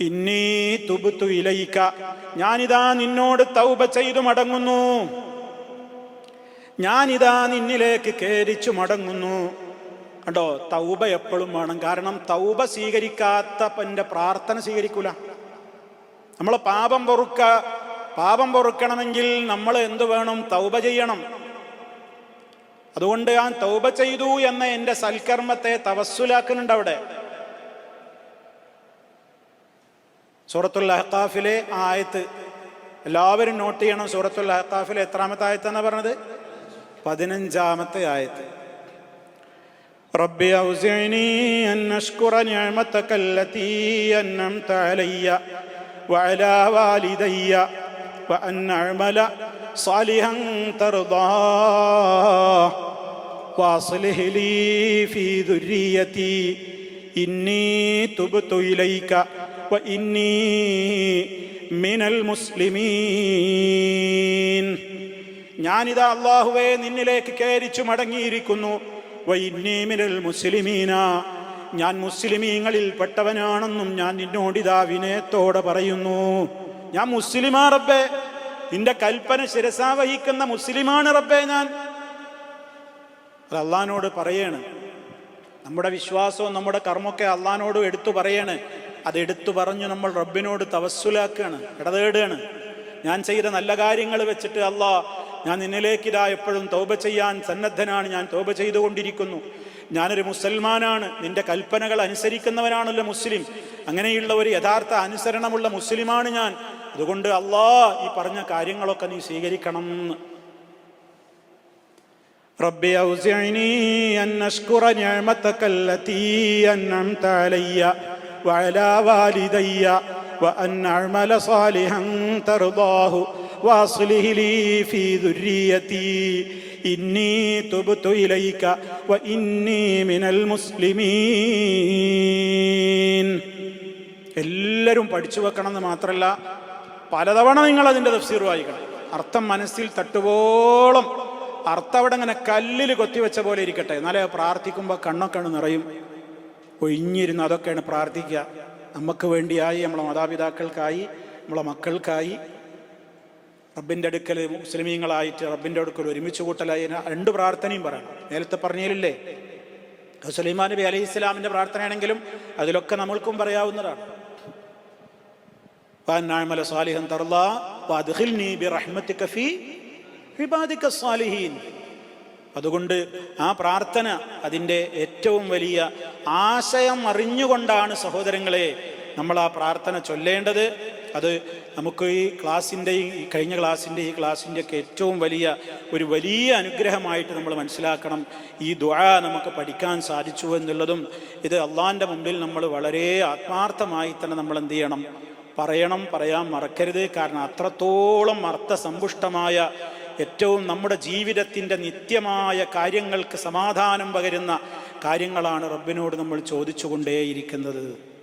ഇന്നീ തുബുത്തു ഇലയിക്ക ഞാനിതാ നിന്നോട് തൗബ ചെയ്തു മടങ്ങുന്നു. ഞാനിതാ നിന്നിലേക്ക് കേരിച്ചു മടങ്ങുന്നു. കണ്ടോ തൗബ എപ്പോഴും വേണം. കാരണം തൗബ സ്വീകരിക്കാത്ത എന്റെ പ്രാർത്ഥന സ്വീകരിക്കൂല. നമ്മൾ പാപം പൊറുക്ക പാപം പൊറുക്കണമെങ്കിൽ നമ്മൾ എന്ത് വേണം? തൗബ ചെയ്യണം. അതുകൊണ്ട് ഞാൻ തൗബ ചെയ്തു എന്ന എന്റെ സൽക്കർമ്മത്തെ തവസ്സുലാക്കുന്നുണ്ട് അവിടെ. സൂറത്തുൽ അഹ്കാഫിലെ ആ ആയത്ത് എല്ലാവരും നോട്ട് ചെയ്യണം സൂറത്തുൽ അഹ്കാഫിലെ എത്രാമത്തെ ആയത്തെന്നാ പറഞ്ഞത് പതിനഞ്ചാമത്തെ ആയത്ത് ربي أوزعني أن أشكر نعمتك التي أنعمت علي وعلى والدي وأن أعمل صالحا ترضاه واصلح لي في ذريتي إني تبت إليك മിനൽ മുസ്ലിമീൻ ഞാനിതാ അള്ളാഹുവെ നിന്നിലേക്ക് കയറിച്ചു മടങ്ങിയിരിക്കുന്നു. വൈന്നീമിനൽ മുസ്ലിമീന. ഞാൻ മുസ്ലിമീങ്ങളിൽ പെട്ടവനാണെന്നും ഞാൻ നിന്നോടിതാ വിനയത്തോടെ പറയുന്നു. ഞാൻ മുസ്ലിമാ റബ്ബേ. നിന്റെ കൽപ്പന ശിരസാ വഹിക്കുന്ന മുസ്ലിമാണ് റബ്ബേ ഞാൻ. അത് അള്ളഹാനോട് പറയാണ്. നമ്മുടെ വിശ്വാസവും നമ്മുടെ കർമ്മമൊക്കെ അള്ളഹാനോട് എടുത്തു പറയണേ. അത് എടുത്തു പറഞ്ഞു നമ്മൾ റബ്ബിനോട് തവസ്സുലാക്കുകയാണ് ഇടതേടുകയാണ് ഞാൻ ചെയ്ത നല്ല കാര്യങ്ങൾ വെച്ചിട്ട് അള്ളാ ഞാൻ നിന്നിലേക്ക് ഇതാ എപ്പോഴും തോപ ചെയ്യാൻ സന്നദ്ധനാണ് ഞാൻ തോപ ചെയ്തുകൊണ്ടിരിക്കുന്നു ഞാനൊരു മുസൽമാനാണ് നിന്റെ കൽപ്പനകൾ അനുസരിക്കുന്നവനാണല്ലോ മുസ്ലിം അങ്ങനെയുള്ള ഒരു യഥാർത്ഥ അനുസരണമുള്ള മുസ്ലിമാണ് ഞാൻ അതുകൊണ്ട് അള്ളാ ഈ പറഞ്ഞ കാര്യങ്ങളൊക്കെ നീ സ്വീകരിക്കണം എന്ന് ربي أوزعني أن أشكر نعمتك التي أنعمت علي وعلى والدي وأن أعمل صالحا ترضاه وأصله لي في ذريتي إني تبت إليك وإني من المسلمين എല്ലാവരും പഠിച്ചു വെക്കണമെന്ന് മാത്രമല്ല പലതവണ നിങ്ങൾ അതിൻ്റെ തഫ്സീർ വായിക്കണം അർത്ഥം മനസ്സിൽ തട്ടുവോളം അർത്ഥം അവിടെ ഇങ്ങനെ കല്ലിൽ കൊത്തിവെച്ച പോലെ ഇരിക്കട്ടെ എന്നാലേ പ്രാർത്ഥിക്കുമ്പോൾ കണ്ണൊക്കെ നിറയും ഒഴിഞ്ഞിരുന്ന് അതൊക്കെയാണ് പ്രാർത്ഥിക്കുക. നമുക്ക് വേണ്ടിയായി നമ്മളെ മാതാപിതാക്കൾക്കായി നമ്മളെ മക്കൾക്കായി റബ്ബിന്റെ അടുക്കൽ മുസ്ലിമീങ്ങളായിട്ട് റബ്ബിന്റെ അടുക്കൽ ഒരുമിച്ച് കൂട്ടലായി രണ്ട് പ്രാർത്ഥനയും പറയണം. നേരത്തെ പറഞ്ഞില്ലേ? സുലൈമാൻ നബി അലൈഹി ഇസ്ലാമിന്റെ പ്രാർത്ഥനയാണെങ്കിലും അതിലൊക്കെ നമ്മൾക്കും പറയാവുന്നതാണ്. അതുകൊണ്ട് ആ പ്രാർത്ഥന അതിന്റെ ഏറ്റവും വലിയ ആശയം അറിഞ്ഞുകൊണ്ടാണ് സഹോദരങ്ങളെ നമ്മൾ ആ പ്രാർത്ഥന ചൊല്ലേണ്ടത്. അത് നമുക്ക് ഈ ക്ലാസ്സിന്റെ ഈ കഴിഞ്ഞ ക്ലാസ്സിന്റെ ഈ ക്ലാസ്സിന്റെ ഒക്കെ ഏറ്റവും വലിയ ഒരു വലിയ അനുഗ്രഹമായിട്ട് നമ്മൾ മനസ്സിലാക്കണം. ഈ ദുആ നമുക്ക് പഠിക്കാൻ സാധിച്ചു എന്നുള്ളതും ഇത് അള്ളാഹിന്റെ മുമ്പിൽ നമ്മൾ വളരെ ആത്മാർത്ഥമായി തന്നെ നമ്മൾ എന്ത് ചെയ്യണം? പറയണം പറയാൻ മറക്കരുത്. കാരണം അത്രത്തോളം അർത്ഥസമ്പുഷ്ടമായ ഏറ്റവും നമ്മുടെ ജീവിതത്തിന്റെ നിത്യമായ കാര്യങ്ങൾക്ക് സമാധാനം പകരുന്ന കാര്യങ്ങളാണ് റബ്ബിനോട് നമ്മൾ ചോദിച്ചുകൊണ്ടേയിരിക്കുന്നത്.